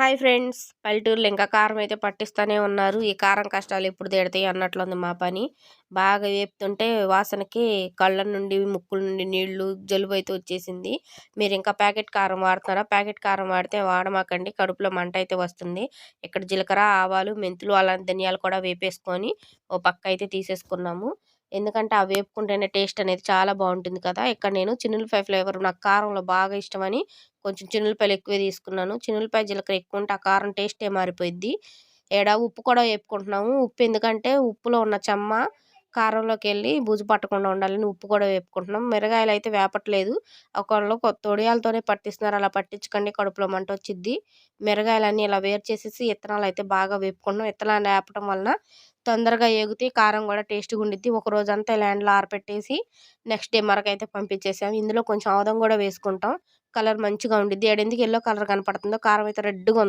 Hi friends. పల్లెటూరులో ఇంకా కారం అయితే పట్టిస్తూనే ఉన్నారు. ఈ కారం కష్టాలు ఎప్పుడు తీడతాయి అన్నట్లుంది మా పని. బాగా వేపుతుంటే వాసనకి కళ్ళ నుండి ముక్కుల నుండి నీళ్ళు జలుబు అయితే వచ్చేసింది. మీరు ఇంకా ప్యాకెట్ కారం వాడుతున్నారా? ప్యాకెట్ కారం వాడితే వాడమాకండి. కడుపులో మంట అయితే వస్తుంది. ఇక్కడ జీలకర్ర ఆవాలు మెంతులు అలాంటి ధనియాలు కూడా వేపేసుకొని ఓ పక్క అయితే తీసేసుకున్నాము. ఎందుకంటే ఆ వేపుకుంటేనే టేస్ట్ అనేది చాలా బాగుంటుంది కదా. ఇక్కడ నేను చిన్నులపాయ ఫ్లేవర్ నాకు కారంలో బాగా ఇష్టమని కొంచెం చిన్నులపాయలు ఎక్కువే తీసుకున్నాను. చిన్నులపాయ జీలకర్ర ఎక్కువ ఉంటే ఆ కారం టేస్టే మారిపోయిద్ది. ఏడా ఉప్పు కూడా వేపుకుంటున్నాము. ఉప్పు ఎందుకంటే ఉప్పులో ఉన్న చెమ్మ కారంలోకి వెళ్ళి బూజు పట్టకుండా ఉండాలని ఉప్పు కూడా వేపుకుంటున్నాం. మిరగాయలు అయితే వేపట్లేదు. ఒకళ్ళు తొడియాలతోనే పట్టిస్తున్నారు. అలా పట్టించకండి కడుపులో మంట వచ్చిద్ది. మిరగాయలన్నీ ఇలా వేరు చేసేసి ఇత్తనాలు అయితే బాగా వేపుకుంటున్నాం. ఇత్తనాలు వేపటం వలన తొందరగా ఏగితే కారం కూడా టేస్ట్గా ఉండిద్ది. ఒక రోజంతా ల్యాండ్లో ఆరపెట్టేసి నెక్స్ట్ డే మరకైతే పంపించేసాము ఇందులో కొంచెం ఆదం కూడా వేసుకుంటాం. కలర్ మంచిగా ఉండిద్ది. ఎడెందుకు ఎల్లో కలర్ కనపడుతుందో కారం అయితే రెడ్గా ఉంది.